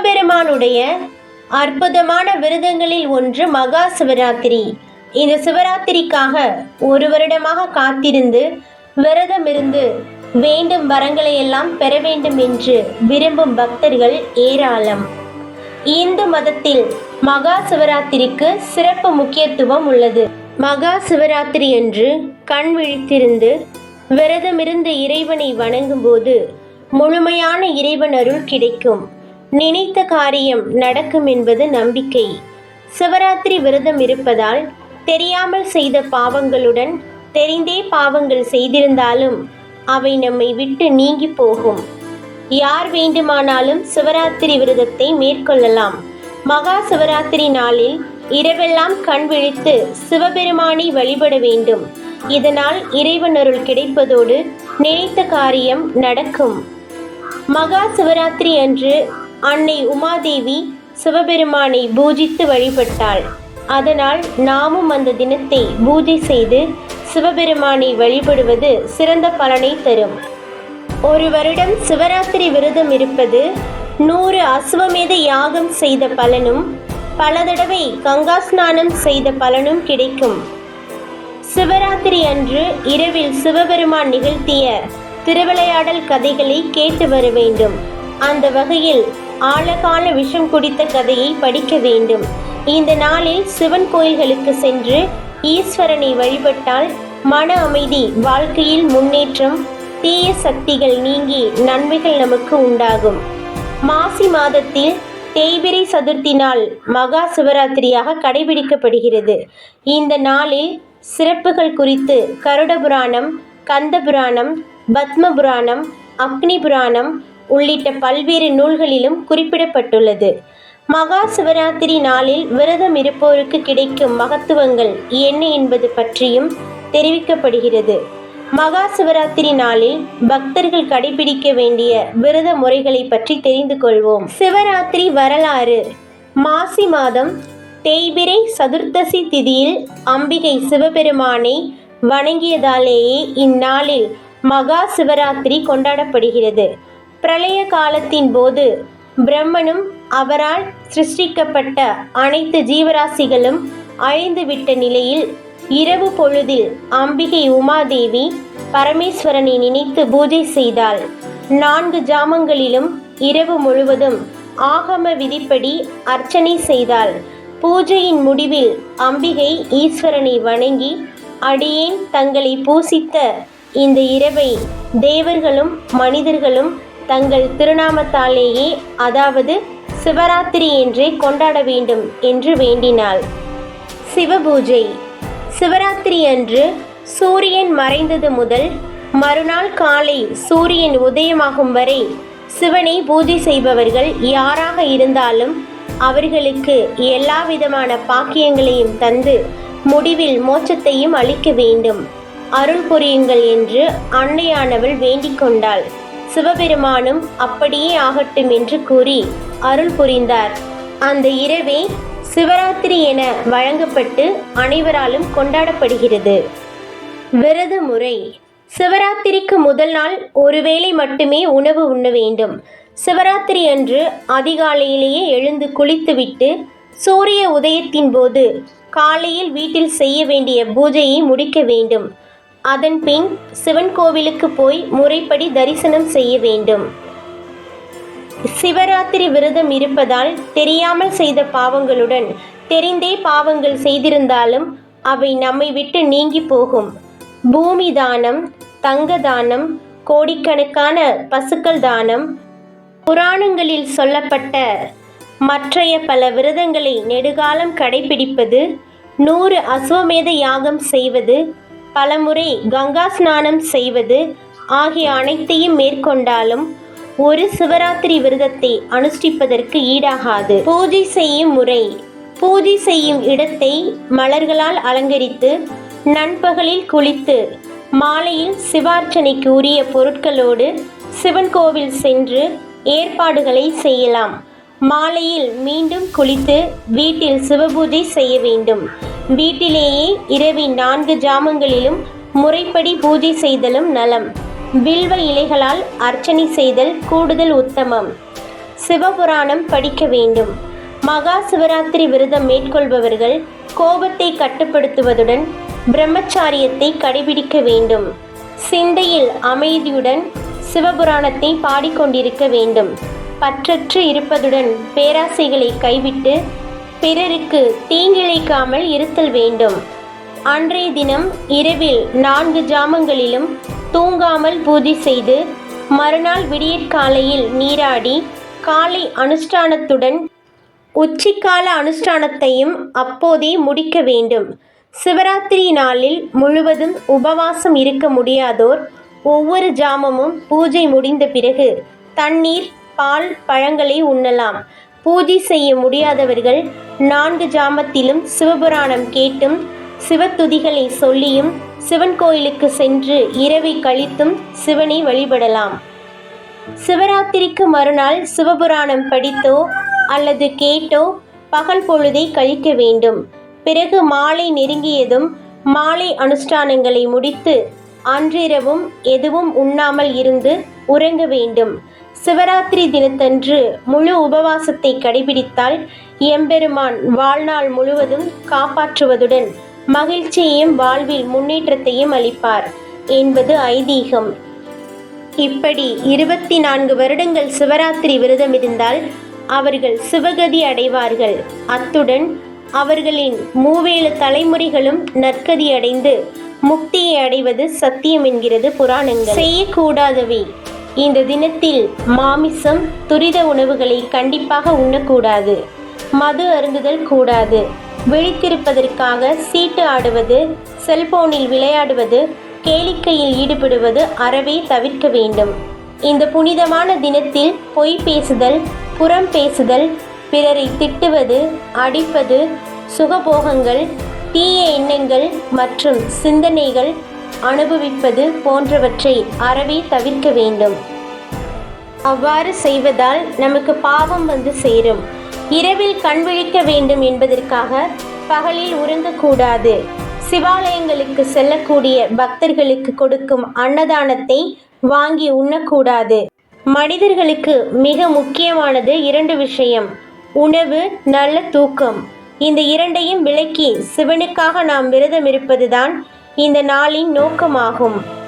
சிவபெருமானுடைய அற்புதமான விரதங்களில் ஒன்று மகா சிவராத்திரி. இந்த சிவராத்திரிக்காக ஒரு வருடமாக காத்திருந்து விரதமிருந்து வேண்டும் வரங்களை எல்லாம் பெற வேண்டும் என்று விரும்பும் பக்தர்கள் ஏராளம். இந்து மதத்தில் மகா சிவராத்திரிக்கு சிறப்பு முக்கியத்துவம் உள்ளது. மகா சிவராத்திரி என்று கண் விழித்திருந்து விரதமிருந்து இறைவனை வணங்கும்போது முழுமையான இறைவன் அருள் கிடைக்கும். நினைத்த காரியம் நடக்கும் என்பது நம்பிக்கை. சிவராத்திரி விரதம் இருப்பதால் தெரியாமல் செய்த பாவங்களுடன் தெரிந்தே பாவங்கள் செய்திருந்தாலும் அவை நம்மை விட்டு நீங்கி போகும். யார் வேண்டுமானாலும் சிவராத்திரி விரதத்தை மேற்கொள்ளலாம். மகா சிவராத்திரி நாளில் இரவெல்லாம் கண் விழித்து சிவபெருமானை வழிபட வேண்டும். இதனால் இறைவனருள் கிடைப்பதோடு நினைத்த காரியம் நடக்கும். மகா சிவராத்திரி அன்று அன்னை உமாதேவி சிவபெருமானை பூஜித்து வழிபட்டாள். அதனால் நாமும் அந்த தினத்தை பூஜை செய்து சிவபெருமானை வழிபடுவது சிறந்த பலனை தரும். ஒரு வருடம் சிவராத்திரி விரதம் இருப்பது நூறு அஸ்வமேத யாகம் செய்த பலனும் பல தடவை கங்கா ஸ்நானம் செய்த பலனும் கிடைக்கும். சிவராத்திரி அன்று இரவில் சிவபெருமான் நிகழ்த்திய திருவிளையாடல் கதைகளை கேட்டு வர வேண்டும். அந்த வகையில் ஆழகால விஷம் குடித்த கதையை படிக்க வேண்டும். இந்த நாளில் சிவன் கோயில்களுக்கு சென்று ஈஸ்வரனை வழிபட்டால் மன அமைதி வாழ்க்கையில் முன்னேற்றம் தீய சக்திகள் நீங்கி நன்மைகள் நமக்கு உண்டாகும். மாசி மாதத்தில் தேய்பிரை சதுர்த்தி நாள் மகா சிவராத்திரியாக கடைபிடிக்கப்படுகிறது. இந்த நாளில் சிறப்புகள் குறித்து கருட புராணம் கந்த புராணம் பத்ம புராணம் அக்னி புராணம் உள்ளிட்ட பல்வேறு நூல்களிலும் குறிப்பிடப்பட்டுள்ளது. மகா சிவராத்திரி நாளில் விரதம் இருப்போருக்கு கிடைக்கும் மகத்துவங்கள் என்ன என்பது பற்றியும் தெரிவிக்கப்படுகிறது. மகா சிவராத்திரி நாளில் பக்தர்கள் கடைபிடிக்க வேண்டிய விரத முறைகளை பற்றி தெரிந்து கொள்வோம். சிவராத்திரி வரலாறு. மாசி மாதம் தேய்பிரை சதுர்த்தசி திதியில் அம்பிகை சிவபெருமானை வணங்கியதாலேயே இந்நாளில் மகா சிவராத்திரி கொண்டாடப்படுகிறது. பிரளய காலத்தின் போது பிரம்மனும் அவரால் சிருஷ்டிக்கப்பட்ட அனைத்து ஜீவராசிகளும் அழிந்துவிட்ட நிலையில் இரவு பொழுதில் அம்பிகை உமாதேவி பரமேஸ்வரனை நினைத்து பூஜை செய்தாள். நான்கு ஜாமங்களிலும் இரவு முழுவதும் ஆகம விதிப்படி அர்ச்சனை செய்தாள். பூஜையின் முடிவில் அம்பிகை ஈஸ்வரனை வணங்கி அடியேன் தங்களை பூசித்த இந்த இரவை தேவர்களும் மனிதர்களும் தங்கள் திருநாமத்தாலேயே அதாவது சிவராத்திரி என்றே கொண்டாட வேண்டும் என்று வேண்டினாள். சிவபூஜை. சிவராத்திரி அன்று சூரியன் மறைந்தது முதல் மறுநாள் காலை சூரியன் உதயமாகும் வரை சிவனை பூஜை செய்பவர்கள் யாராக இருந்தாலும் அவர்களுக்கு எல்லா விதமான பாக்கியங்களையும் தந்து முடிவில் மோட்சத்தையும் அளிக்க வேண்டும். அருள் புரியுங்கள் என்று அன்னையானவள் வேண்டிக் கொண்டாள். சிவபெருமானும் அப்படியே ஆகட்டும் என்று கூறி அருள் புரிந்தார். அந்த இரவே சிவராத்திரி என வழங்கப்பட்டு அனைவராலும் கொண்டாடப்படுகிறது. விரத முறை. சிவராத்திரிக்கு முதல் நாள் ஒருவேளை மட்டுமே உணவு உண்ண வேண்டும். சிவராத்திரி அன்று அதிகாலையிலேயே எழுந்து குளித்துவிட்டு சூரிய உதயத்தின் போது காலையில் வீட்டில் செய்ய வேண்டிய பூஜையை முடிக்க வேண்டும். அதன்பின் சிவன் கோவிலுக்கு போய் முறைப்படி தரிசனம் செய்ய வேண்டும். சிவராத்திரி விரதம் இருப்பதால் தெரியாமல் செய்த பாவங்களுடன் தெரிந்தே பாவங்கள் செய்திருந்தாலும் அவை நம்மை விட்டு நீங்கி போகும். பூமி தானம் தங்க தானம் கோடிக்கணக்கான பசுக்கள் தானம் புராணங்களில் சொல்லப்பட்ட மற்றைய பல விரதங்களை நெடுகாலம் கடைபிடிப்பது நூறு அஸ்வமேத யாகம் செய்வது பலமுறை கங்கா ஸ்நானம் செய்வது ஆகிய அனைத்தையும் மேற்கொண்டாலும் ஒரு சிவராத்திரி விரதத்தை அனுஷ்டிப்பதற்கு ஈடாகாது. பூஜை செய்யும் முறை. பூஜை செய்யும் இடத்தை மலர்களால் அலங்கரித்து நண்பகலில் குளித்து மாலையில் சிவார்ச்சனைக்கு உரிய பொருட்களோடு சிவன் கோவில் சென்று ஏற்பாடுகளை செய்யலாம். மாலையில் மீண்டும் குளித்து வீட்டில் சிவபூஜை செய்ய வேண்டும். வீட்டிலேயே இரவின் நான்கு ஜாமங்களிலும் முறைப்படி பூஜை செய்தலும் நலம். வில்வ இலைகளால் அர்ச்சனை செய்தல் கூடுதல் உத்தமம். சிவபுராணம் படிக்க வேண்டும். மகா சிவராத்திரி விரதம் மேற்கொள்பவர்கள் கோபத்தை கட்டுப்படுத்துவதுடன் பிரம்மச்சாரியத்தை கடைபிடிக்க வேண்டும். சிந்தையில் அமைதியுடன் சிவபுராணத்தை பாடிக்கொண்டிருக்க வேண்டும். பற்றற்று இருப்பதுடன் பேராசைகளை கைவிட்டு பிறருக்கு தீங்கிழைக்காமல் இருத்தல் வேண்டும். அன்றைய தினம் இரவில் நான்கு ஜாமங்களிலும் தூங்காமல் பூஜை செய்து மறுநாள் விடியற்காலையில் நீராடி காலை அனுஷ்டானத்துடன் உச்சிக்கால அனுஷ்டானத்தையும் அப்போதே முடிக்க வேண்டும். சிவராத்திரி நாளில் முழுவதும் உபவாசம் இருக்க முடியாதோர் ஒவ்வொரு ஜாமமும் பூஜை முடிந்த பிறகு தண்ணீர் பால் பழங்களை உண்ணலாம். பூஜை செய்ய முடியாதவர்கள் நான்கு ஜாமத்திலும் சிவபுராணம் கேட்டும் சிவத்துதிகளை சொல்லியும் சிவன் கோயிலுக்கு சென்று இரவை கழித்தும் சிவனை வழிபடலாம். சிவராத்திரிக்கு மறுநாள் சிவபுராணம் படித்தோ அல்லது கேட்டோ பகல் பொழுதை கழிக்க வேண்டும். பிறகு மாலை நெருங்கியதும் மாலை அனுஷ்டானங்களை முடித்து அன்றிரவும் எதுவும் உண்ணாமல் இருந்து உறங்க வேண்டும். சிவராத்திரி தினத்தன்று முழு உபவாசத்தை கடைபிடித்தால் எம்பெருமான் வாழ்நாள் முழுவதும் காப்பாற்றுவதுடன் மகிழ்ச்சியையும் வாழ்வில் முன்னேற்றத்தையும் அளிப்பார் என்பது ஐதீகம். இப்படி இருபத்தி நான்கு வருடங்கள் சிவராத்திரி விரதம் இருந்தால் அவர்கள் சிவகதி அடைவார்கள். அத்துடன் அவர்களின் மூவேழு தலைமுறைகளும் நற்கதி அடைந்து முக்தியை அடைவது சத்தியம் என்கிறது புராணங்கள். செய்யக்கூடாதவை. இந்த தினத்தில் மாமிசம் துரித உணவுகளை கண்டிப்பாக உண்ணக்கூடாது. மது அருந்துதல் கூடாது. விழித்திருப்பதற்காக சீட்டு ஆடுவது செல்போனில் விளையாடுவது கேளிக்கையில் ஈடுபடுவது அறவே தவிர்க்க வேண்டும். இந்த புனிதமான தினத்தில் பொய் பேசுதல் புறம் பேசுதல் பிறரை திட்டுவது அடிப்பது சுகபோகங்கள் தீய எண்ணங்கள் மற்றும் சிந்தனைகள் அனுபவிப்பது போன்றவற்றை அறவே தவிர்க்க வேண்டும். அவ்வாறு செய்வதால் நமக்கு பாவம் வந்து சேரும். இரவில் கண் விழிக்க வேண்டும் என்பதற்காக பகலில் உறங்கக்கூடாது. சிவாலயங்களுக்கு செல்லக்கூடிய பக்தர்களுக்கு கொடுக்கும் அன்னதானத்தை வாங்கி உண்ணக்கூடாது. மனிதர்களுக்கு மிக முக்கியமானது இரண்டு விஷயம். உணவு நல்ல தூக்கம். இந்த இரண்டையும் விலக்கி சிவனுக்காக நாம் விரதம் இருப்பதுதான் இந்த நாளின் நோக்கமாகும்.